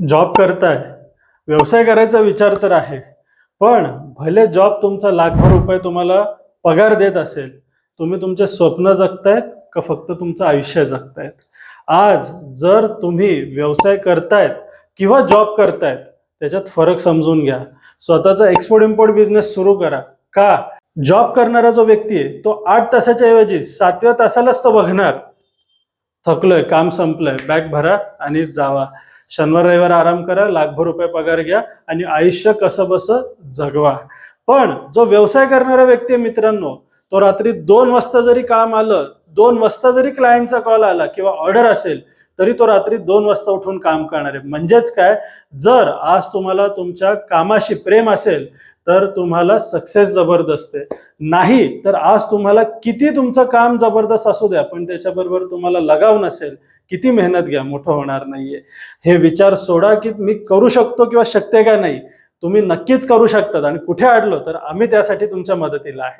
Job करताय. व्यवसाय करायचा विचार तर आहे. पण भले जॉब तुमचा लाखभर रुपये तुम्हाला पगार देत असेल तुम्ही तुमचे स्वप्न जगतायत का फक्त तुमचं आयुष्य जगतायत? आज जर तुम्ही व्यवसाय करतायत किंवा जॉब करतायत त्याच्यात फरक समजून घ्या. स्वतःचा एक्सपोर्ट इम्पोर्ट बिझनेस सुरू करा. का? जॉब करणारा जो व्यक्ती आहे तो आठ तासाच्या ऐवजी सातव्या तासालाच तो बघणार. थकलोय काम संपलंय बॅग भरा आणि जावा. शनिवार रविवार आराम करा लाखभर रुपये पगार घ्या आणि आयुष्य कसं बसं जगवा. पण जो व्यवसाय करणारा व्यक्ती आहे मित्रांनो तो रात्री दोन वाजता जरी काम आलं दोन वाजता जरी क्लायंटचा कॉल आला किंवा ऑर्डर असेल तरी तो रात्री दोन वाजता उठून काम करणार आहे. म्हणजेच काय? जर आज तुम्हाला तुमच्या कामाशी प्रेम असेल तर तुम्हाला सक्सेस जबरदस्त आहे. नाही तर आज तुम्हाला किती तुमचं काम जबरदस्त असू द्या पण त्याच्याबरोबर तुम्हाला लगाव नसेल किती मेहनत घ्या मोठं होणार नाहीये. हे विचार सोडा की मी करू शकतो किंवा शक्य का नाही तुम्ही नक्कीच करू शकतात. आणि कुठे अडलो तर आम्ही त्यासाठी तुमच्या मदतीला आहे.